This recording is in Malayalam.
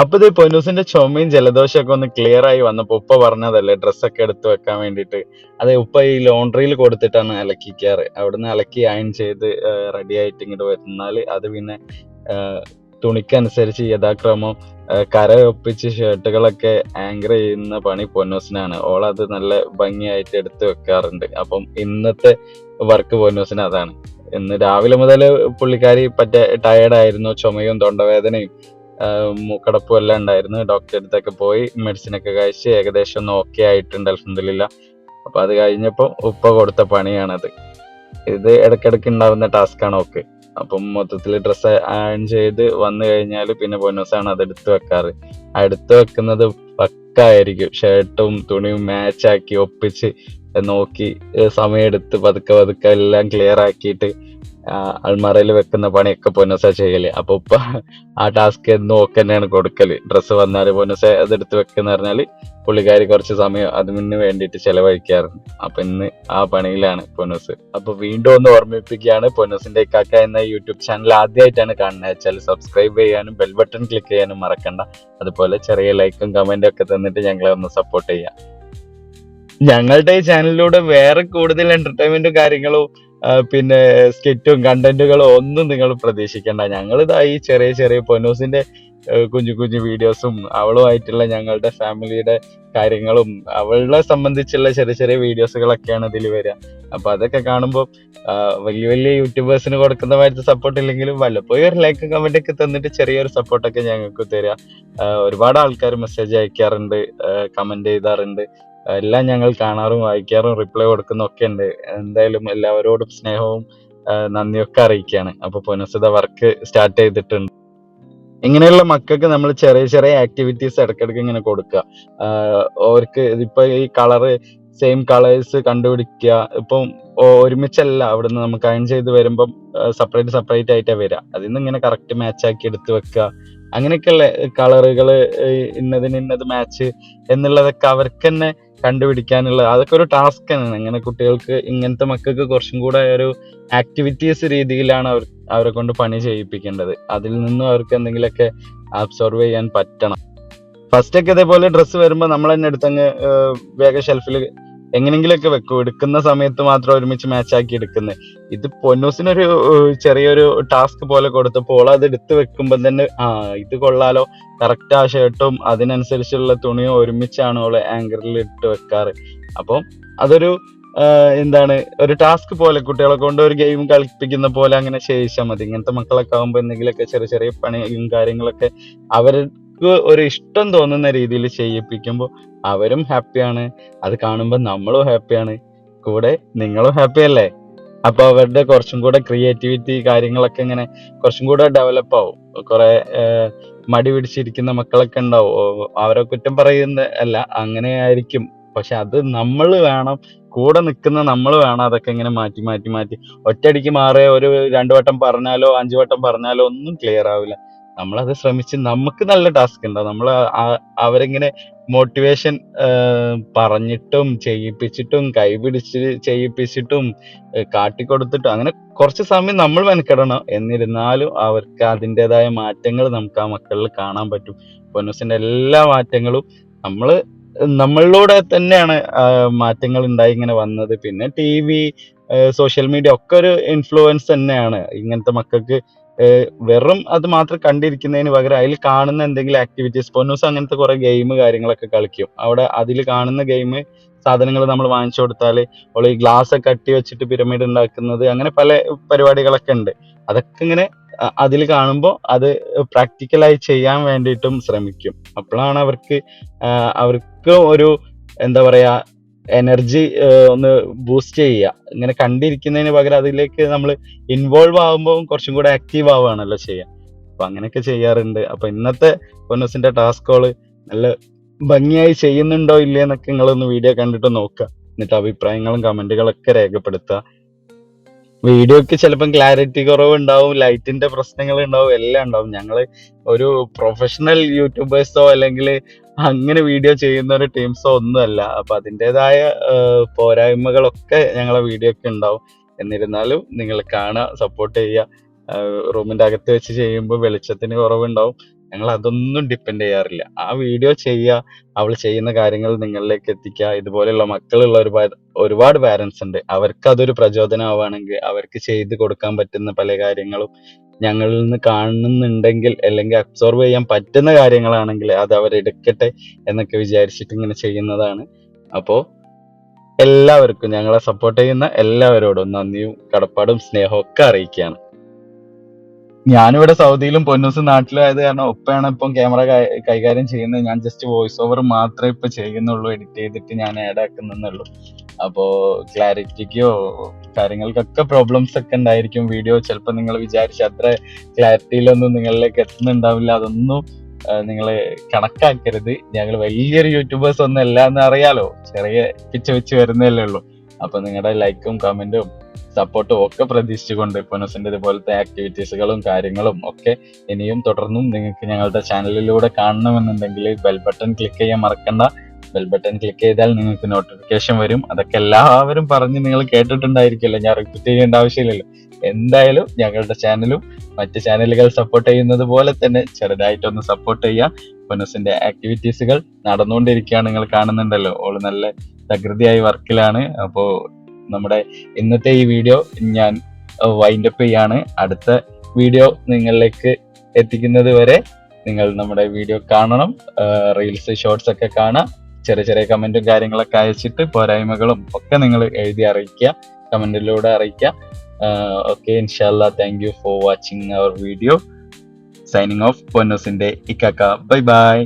അപ്പൊ ഇത് പൊന്നൂസിന്റെ ചുമയും ജലദോഷമൊക്കെ ഒന്ന് ക്ലിയർ ആയി വന്നപ്പോ ഉപ്പ പറഞ്ഞതല്ലേ ഡ്രസ്സൊക്കെ എടുത്ത് വെക്കാൻ വേണ്ടിട്ട് അതെ ഉപ്പ ഈ ലോണ്ടറിയിൽ കൊടുത്തിട്ടാണ് അലക്കിക്കാറ്. അവിടുന്ന് അലക്കി അയൺ ചെയ്ത് റെഡി ആയിട്ട് ഇങ്ങോട്ട് വരുന്നാൽ അത് പിന്നെ തുണിക്കനുസരിച്ച് യഥാക്രമം കരയൊപ്പിച്ച് ഷർട്ടുകളൊക്കെ ആങ്കർ ചെയ്യുന്ന പണി പൊന്നോസിനാണ്. ഓൾ അത് നല്ല ഭംഗിയായിട്ട് എടുത്ത് വെക്കാറുണ്ട്. അപ്പം ഇന്നത്തെ വർക്ക് പൊന്നൂസിന് അതാണ്. ഇന്ന് രാവിലെ മുതൽ പുള്ളിക്കാരി പറ്റ ടയർഡായിരുന്നു ചുമയും തൊണ്ടവേദനയും മൂക്കടപ്പും എല്ലാം ഉണ്ടായിരുന്നു. ഡോക്ടറെ അടുത്തൊക്കെ പോയി മെഡിസിനൊക്കെ കഴിച്ച് ഏകദേശം ഒന്ന് ഓക്കെ ആയിട്ടുണ്ട് അൽഹംദുലില്ല. അപ്പൊ അത് കഴിഞ്ഞപ്പോൾ ഉപ്പ കൊടുത്ത പണിയാണത്. ഇത് ഇടയ്ക്കിടയ്ക്ക് ഉണ്ടാവുന്ന ആണ് ഓക്കെ അപ്പം മൊത്തത്തിൽ ഡ്രസ്സ് അയൺ ചെയ്ത് വന്നു കഴിഞ്ഞാൽ പിന്നെ പൊന്നൂസാണ് അത് എടുത്തു വെക്കാറ്. എടുത്തു വെക്കുന്നത് പക്ക ആയിരിക്കും ഷർട്ടും തുണിയും മാച്ച് ആക്കി ഒപ്പിച്ച് നോക്കി സമയം സമയമെടുത്ത് പതുക്കെ പതുക്കെ എല്ലാം ക്ലിയർ ആക്കിയിട്ട് അൾമാറയിൽ വെക്കുന്ന പണിയൊക്കെ പൊന്നസ ചെയ്യൽ. അപ്പൊ ഉപ്പ ആ ടാസ്ക് എന്നും ഒക്കെ തന്നെയാണ് കൊടുക്കൽ. ഡ്രസ്സ് വന്നാൽ പൊന്നസ അത് എടുത്ത് വെക്കുന്ന പറഞ്ഞാൽ പുള്ളിക്കാരി കുറച്ച് സമയം അതിന് വേണ്ടിയിട്ട് ചെലവഴിക്കാറുണ്ട്. അപ്പൊ ഇന്ന് ആ പണിയിലാണ് പൊന്നസ്. അപ്പൊ വീണ്ടും ഒന്ന് ഓർമ്മിപ്പിക്കുകയാണ് പൊന്നസിന്റെ ഇക്കാക്ക എന്ന യൂട്യൂബ് ചാനൽ ആദ്യമായിട്ടാണ് കാണുന്നത്. വെച്ചാൽ സബ്സ്ക്രൈബ് ചെയ്യാനും ബെൽ ബട്ടൺ ക്ലിക്ക് ചെയ്യാനും മറക്കണ്ട. അതുപോലെ ചെറിയ ലൈക്കും കമന്റും ഒക്കെ തന്നിട്ട് ഞങ്ങളെ ഒന്ന് സപ്പോർട്ട് ചെയ്യാം ഞങ്ങളുടെ ഈ ചാനലിലൂടെ വേറെ കൂടുതൽ എന്റർടൈൻമെന്റും കാര്യങ്ങളും പിന്നെ സ്കിറ്റും കണ്ടന്റുകളും ഒന്നും നിങ്ങൾ പ്രതീക്ഷിക്കേണ്ട. ഞങ്ങളിതാ ഈ ചെറിയ ചെറിയ പൊന്നൂസിന്റെ കുഞ്ഞു കുഞ്ഞു വീഡിയോസും അവളുമായിട്ടുള്ള ഞങ്ങളുടെ ഫാമിലിയുടെ കാര്യങ്ങളും അവളെ സംബന്ധിച്ചുള്ള ചെറിയ ചെറിയ വീഡിയോസുകളൊക്കെയാണ് ഇതിൽ വരിക. അപ്പൊ അതൊക്കെ കാണുമ്പോൾ വലിയ വലിയ യൂട്യൂബേഴ്സിന് കൊടുക്കുന്ന മാതിരി സപ്പോർട്ട് ഇല്ലെങ്കിലും വല്ലപ്പോഴും ഒരു ലൈക്ക് കമന്റ് ഒക്കെ തന്നിട്ട് ചെറിയൊരു സപ്പോർട്ടൊക്കെ ഞങ്ങൾക്ക് തരിക. ഒരുപാട് ആൾക്കാർ മെസ്സേജ് അയക്കാറുണ്ട് കമന്റ് ചെയ്താറുണ്ട് എല്ലാം ഞങ്ങൾ കാണാറും വായിക്കാറും റിപ്ലൈ കൊടുക്കുന്ന ഒക്കെ ഉണ്ട് എന്തായാലും എല്ലാവരോടും സ്നേഹവും നന്ദിയൊക്കെ അറിയിക്കുകയാണ്. അപ്പൊ പുനഃസ്ഥിത വർക്ക് സ്റ്റാർട്ട് ചെയ്തിട്ടുണ്ട്. ഇങ്ങനെയുള്ള മക്കൾക്ക് നമ്മൾ ചെറിയ ചെറിയ ആക്ടിവിറ്റീസ് ഇടയ്ക്കിടയ്ക്ക് ഇങ്ങനെ കൊടുക്കുക. അവർക്ക് ഇപ്പൊ ഈ കളറ് സെയിം കളേഴ്സ് കണ്ടുപിടിക്കുക. ഇപ്പം ഒരുമിച്ചല്ല അവിടുന്ന് നമുക്ക് അയൺ ചെയ്ത് വരുമ്പം സെപ്പറേറ്റ് സെപ്പറേറ്റ് ആയിട്ടാണ് വരിക. അതിൽ നിന്ന് ഇങ്ങനെ കറക്റ്റ് മാച്ച് ആക്കി എടുത്ത് വെക്കുക. അങ്ങനെയൊക്കെയുള്ള കളറുകൾ ഇന്നതിന് ഇന്നത് മാച്ച് എന്നുള്ളതൊക്കെ അവർക്ക് തന്നെ കണ്ടുപിടിക്കാനുള്ള അതൊക്കെ ഒരു ടാസ്ക് ആണ്. ഇങ്ങനെ കുട്ടികൾക്ക് ഇങ്ങനത്തെ മക്കൾക്ക് കുറച്ചും കൂടെ ഒരു ആക്ടിവിറ്റീസ് രീതിയിലാണ് അവർ അവരെ കൊണ്ട് പണി ചെയ്യിപ്പിക്കേണ്ടത്. അതിൽ നിന്നും അവർക്ക് എന്തെങ്കിലുമൊക്കെ അബ്സോർവ് ചെയ്യാൻ പറ്റണം. ഫസ്റ്റ് ഒക്കെ ഇതേപോലെ ഡ്രസ്സ് വരുമ്പോൾ നമ്മൾ തന്നെ എടുത്തങ്ങ് വേഗം ഷെൽഫിൽ എങ്ങനെങ്കിലുമൊക്കെ വെക്കും. എടുക്കുന്ന സമയത്ത് മാത്രം ഒരുമിച്ച് മാച്ച് ആക്കി എടുക്കുന്നത് ഇത് പൊന്നൂസിനൊരു ചെറിയൊരു ടാസ്ക് പോലെ കൊടുത്തപ്പോൾ അത് എടുത്ത് വെക്കുമ്പോൾ തന്നെ ആ ഇത് കൊള്ളാലോ. കറക്റ്റ് ആ ഷർട്ടും അതിനനുസരിച്ചുള്ള തുണിയും ഒരുമിച്ചാണ് അവൾ ആങ്കറിൽ ഇട്ട് വെക്കാറ്. അപ്പം അതൊരു എന്താണ് ഒരു ടാസ്ക് പോലെ കുട്ടികളെ കൊണ്ട് ഒരു ഗെയിം കളിപ്പിക്കുന്ന പോലെ അങ്ങനെ ചെയ്യിച്ചാൽ മതി. ഇങ്ങനത്തെ മക്കളൊക്കെ ആകുമ്പോൾ എന്തെങ്കിലുമൊക്കെ ചെറിയ ചെറിയ പണിയും കാര്യങ്ങളൊക്കെ അവർക്ക് ഒരു ഇഷ്ടം തോന്നുന്ന രീതിയിൽ ചെയ്യിപ്പിക്കുമ്പോൾ അവരും ഹാപ്പിയാണ് അത് കാണുമ്പോൾ നമ്മളും ഹാപ്പിയാണ് കൂടെ നിങ്ങളും ഹാപ്പി അല്ലേ? അപ്പൊ അവരുടെ കുറച്ചും കൂടെ ക്രിയേറ്റിവിറ്റി കാര്യങ്ങളൊക്കെ ഇങ്ങനെ കുറച്ചും കൂടെ ഡെവലപ്പ് ആവും. കുറെ മടി പിടിച്ചിരിക്കുന്ന മക്കളൊക്കെ ഉണ്ടാവും. അവരെ കുറ്റം പറയുന്ന അല്ല അങ്ങനെ ആയിരിക്കും. പക്ഷെ അത് നമ്മൾ വേണം. കൂടെ നിൽക്കുന്ന നമ്മൾ വേണം അതൊക്കെ ഇങ്ങനെ മാറ്റി മാറ്റി മാറ്റി. ഒറ്റയടിക്ക് മാറിയ ഒരു രണ്ടു വട്ടം പറഞ്ഞാലോ അഞ്ചു വട്ടം പറഞ്ഞാലോ ഒന്നും ക്ലിയർ ആവില്ല. നമ്മളത് ശ്രമിച്ച് നമുക്ക് നല്ല ടാസ്ക് ഉണ്ടാവും നമ്മൾ അവരിങ്ങനെ മോട്ടിവേഷൻ പറഞ്ഞിട്ടും ചെയ്യിപ്പിച്ചിട്ടും കൈപിടിച്ച് ചെയ്യിപ്പിച്ചിട്ടും കാട്ടിക്കൊടുത്തിട്ടും അങ്ങനെ കുറച്ച് സമയം നമ്മൾ മെനക്കെടണം. എന്നിരുന്നാലും അവർക്ക് അതിന്റെതായ മാറ്റങ്ങൾ നമുക്ക് ആ മക്കളിൽ കാണാൻ പറ്റും. പൊന്നൂസിന്റെ എല്ലാ മാറ്റങ്ങളും നമ്മൾ നമ്മളിലൂടെ തന്നെയാണ് മാറ്റങ്ങൾ ഉണ്ടായി ഇങ്ങനെ വന്നത്. പിന്നെ ടി വി സോഷ്യൽ മീഡിയ ഒക്കെ ഒരു ഇൻഫ്ലുവൻസ് തന്നെയാണ്. ഇങ്ങനത്തെ മക്കൾക്ക് വെറും അത് മാത്രം കണ്ടിരിക്കുന്നതിന് പകരം അതിൽ കാണുന്ന എന്തെങ്കിലും ആക്ടിവിറ്റീസ് പൊന്നൂസ് അങ്ങനത്തെ കുറെ ഗെയിം കാര്യങ്ങളൊക്കെ കളിക്കും. അവിടെ അതിൽ കാണുന്ന ഗെയിം സാധനങ്ങൾ നമ്മൾ വാങ്ങിച്ചു കൊടുത്താൽ അവൾ ഈ ഗ്ലാസ് ഒക്കെ കട്ടി വെച്ചിട്ട് പിരമിഡ് ഉണ്ടാക്കുന്നത് അങ്ങനെ പല പരിപാടികളൊക്കെ ഉണ്ട്. അതൊക്കെ ഇങ്ങനെ അതിൽ കാണുമ്പോൾ അത് പ്രാക്ടിക്കലായി ചെയ്യാൻ വേണ്ടിയിട്ടും ശ്രമിക്കും. അപ്പോഴാണ് അവർക്ക് അവർക്ക് ഒരു എന്താ പറയാ എനർജി ഒന്ന് ബൂസ്റ്റ് ചെയ്യുക. ഇങ്ങനെ കണ്ടിരിക്കുന്നതിന് പകരം അതിലേക്ക് നമ്മൾ ഇൻവോൾവ് ആകുമ്പോൾ കുറച്ചും കൂടെ ആക്റ്റീവ് ആവുകയാണല്ലോ ചെയ്യുക. അപ്പൊ അങ്ങനെയൊക്കെ ചെയ്യാറുണ്ട്. അപ്പൊ ഇന്നത്തെ പൊന്നസിന്റെ ടാസ്കുകൾ നല്ല ഭംഗിയായി ചെയ്യുന്നുണ്ടോ ഇല്ലേ എന്നൊക്കെ നിങ്ങളൊന്ന് വീഡിയോ കണ്ടിട്ട് നോക്കുക. എന്നിട്ട് അഭിപ്രായങ്ങളും കമന്റുകളൊക്കെ രേഖപ്പെടുത്തുക. വീഡിയോക്ക് ചിലപ്പം ക്ലാരിറ്റി കുറവ് ഉണ്ടാവും ലൈറ്റിന്റെ പ്രശ്നങ്ങൾ ഉണ്ടാവും എല്ലാം ഉണ്ടാവും. ഞങ്ങൾ ഒരു പ്രൊഫഷണൽ യൂട്യൂബേഴ്സോ അല്ലെങ്കിൽ അങ്ങനെ വീഡിയോ ചെയ്യുന്ന ഒരു ടീംസോ ഒന്നുമല്ല അപ്പൊ അതിന്റെതായ പോരായ്മകളൊക്കെ ഞങ്ങളെ വീഡിയോക്ക് ഉണ്ടാവും. എന്നിരുന്നാലും നിങ്ങൾ കാണുക സപ്പോർട്ട് ചെയ്യുക. റൂമിന്റെ അകത്ത് വെച്ച് ചെയ്യുമ്പോൾ വെളിച്ചത്തിന് കുറവുണ്ടാവും. ഞങ്ങൾ അതൊന്നും ഡിപ്പെൻഡ് ചെയ്യാറില്ല. ആ വീഡിയോ ചെയ്യുക അവൾ ചെയ്യുന്ന കാര്യങ്ങൾ നിങ്ങളിലേക്ക് എത്തിക്കുക. ഇതുപോലെയുള്ള മക്കളുള്ള ഒരുപാട് ഒരുപാട് പാരൻസ് ഉണ്ട്. അവർക്ക് അതൊരു പ്രചോദനമാവുകയാണെങ്കിൽ അവർക്ക് ചെയ്ത് കൊടുക്കാൻ പറ്റുന്ന പല കാര്യങ്ങളും ഞങ്ങളിൽ നിന്ന് കാണുന്നുണ്ടെങ്കിൽ അല്ലെങ്കിൽ അബ്സോർവ് ചെയ്യാൻ പറ്റുന്ന കാര്യങ്ങളാണെങ്കിൽ അത് അവരെടുക്കട്ടെ എന്നൊക്കെ വിചാരിച്ചിട്ട് ഇങ്ങനെ ചെയ്യുന്നതാണ്. അപ്പോൾ എല്ലാവർക്കും ഞങ്ങളെ സപ്പോർട്ട് ചെയ്യുന്ന എല്ലാവരോടും നന്ദിയും കടപ്പാടും സ്നേഹവും ഒക്കെ അറിയിക്കുകയാണ്. ഞാനിവിടെ സൗദിയിലും പൊന്നൂസ് നാട്ടിലും ആയത് കാരണം ഒപ്പയാണ് ഇപ്പം ക്യാമറ കൈകാര്യം ചെയ്യുന്നത്. ഞാൻ ജസ്റ്റ് വോയിസ് ഓവർ മാത്രമേ ഇപ്പൊ ചെയ്യുന്നുള്ളൂ. എഡിറ്റ് ചെയ്തിട്ട് ഞാൻ ആഡ് ആക്കുന്നുള്ളൂ അപ്പോ ക്ലാരിറ്റിക്കോ കാര്യങ്ങൾക്കൊക്കെ പ്രോബ്ലംസ് ഒക്കെ ഉണ്ടായിരിക്കും. വീഡിയോ ചിലപ്പോൾ നിങ്ങൾ വിചാരിച്ച അത്ര ക്ലാരിറ്റിയിലൊന്നും നിങ്ങളിലേക്ക് എത്തുന്നുണ്ടാവില്ല. അതൊന്നും നിങ്ങൾ കണക്കാക്കരുത്. ഞങ്ങൾ വലിയൊരു യൂട്യൂബേഴ്സ് ഒന്നും അല്ല എന്ന് അറിയാലോ. ചെറിയ പിച്ച വെച്ച് വരുന്നതല്ലേ ഉള്ളൂ. അപ്പൊ നിങ്ങളുടെ ലൈക്കും കമന്റും സപ്പോർട്ടും ഒക്കെ പ്രതീക്ഷിച്ചുകൊണ്ട് പൊനസിന്റെ ഇതുപോലത്തെ ആക്ടിവിറ്റീസുകളും കാര്യങ്ങളും ഒക്കെ ഇനിയും തുടർന്നും നിങ്ങൾക്ക് ഞങ്ങളുടെ ചാനലിലൂടെ കാണണമെന്നുണ്ടെങ്കിൽ ബെൽ ബട്ടൺ ക്ലിക്ക് ചെയ്യാൻ മറക്കണ്ട. ബെൽ ബട്ടൺ ക്ലിക്ക് ചെയ്താൽ നിങ്ങൾക്ക് നോട്ടിഫിക്കേഷൻ വരും. അതൊക്കെ എല്ലാവരും പറഞ്ഞ് നിങ്ങൾ കേട്ടിട്ടുണ്ടായിരിക്കുമല്ലോ. ഞാൻ റിപ്പീറ്റ് ചെയ്യേണ്ട ആവശ്യമില്ലല്ലോ. എന്തായാലും ഞങ്ങളുടെ ചാനലും മറ്റ് ചാനലുകൾ സപ്പോർട്ട് ചെയ്യുന്നത് പോലെ തന്നെ ചെറുതായിട്ടൊന്ന് സപ്പോർട്ട് ചെയ്യാം. പൊനസിന്റെ ആക്ടിവിറ്റീസുകൾ നടന്നുകൊണ്ടിരിക്കുകയാണ് നിങ്ങൾ കാണുന്നുണ്ടല്ലോ. ഓൾ നല്ല തകൃതിയായി വർക്കിലാണ് അപ്പോ നമ്മുടെ ഇന്നത്തെ ഈ വീഡിയോ ഞാൻ വൈൻഡ് അപ്പ് ചെയ്യാണ്. അടുത്ത വീഡിയോ നിങ്ങളിലേക്ക് എത്തിക്കുന്നത് വരെ നിങ്ങൾ നമ്മുടെ വീഡിയോ കാണണം. റീൽസ് ഷോർട്സ് ഒക്കെ കാണാം. ചെറിയ ചെറിയ കമന്റും കാര്യങ്ങളൊക്കെ അയച്ചിട്ട് പോരായ്മകളും ഒക്കെ നിങ്ങൾ എഴുതി അറിയിക്കുക. കമന്റിലൂടെ അറിയിക്കുക. ഓക്കെ ഇൻഷാല്ല thank you for watching our video signing off പൊന്നോസിന്റെ ഇക്കാക്ക. Bye bye